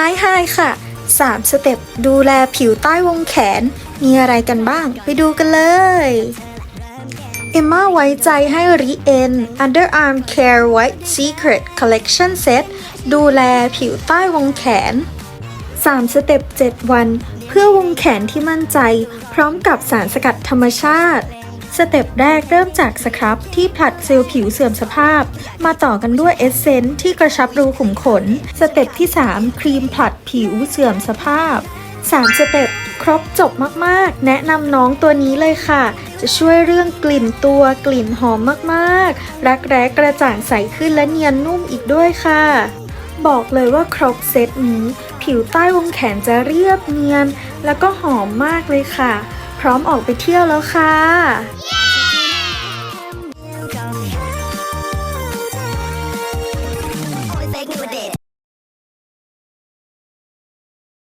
ายไฮค่ะ 3 สเต็ปดูแลผิวใต้วงแขน มีอะไรกันบ้าง ไปดูกันเลยเอมม่าไว้ใจให้ริเอ็น Underarm Care White Secret Collection Set ดูแลผิวใต้วงแขน 3 สเต็ป 7 วัน เพื่อวงแขนที่มั่นใจ พร้อมกับสารสกัดธรรมชาติ สเต็ปแรกเริ่มจากสครับที่ผลัดเซลล์ผิวเสื่อมสภาพ มาต่อกันด้วยเอสเซนต์ที่กระชับรูขุมขน สเต็ปที่ 3 ครีมผลัดผิวเสื่อมสภาพ 3 สเต็ปครบจบมากๆ แนะนำน้องตัวนี้เลยค่ะ จะช่วยเรื่องกลิ่นตัวกลิ่นหอมมากๆ รักแร้กระจ่างใสขึ้นและเนียนนุ่มอีกด้วยค่ะ บอกเลยว่าครบเซตนี้ ผิวใต้วงแขนจะเรียบเนียน แล้วก็หอมมากเลยค่ะ ร้อมออกไปเที่ยวแล้วค่ะ yeah!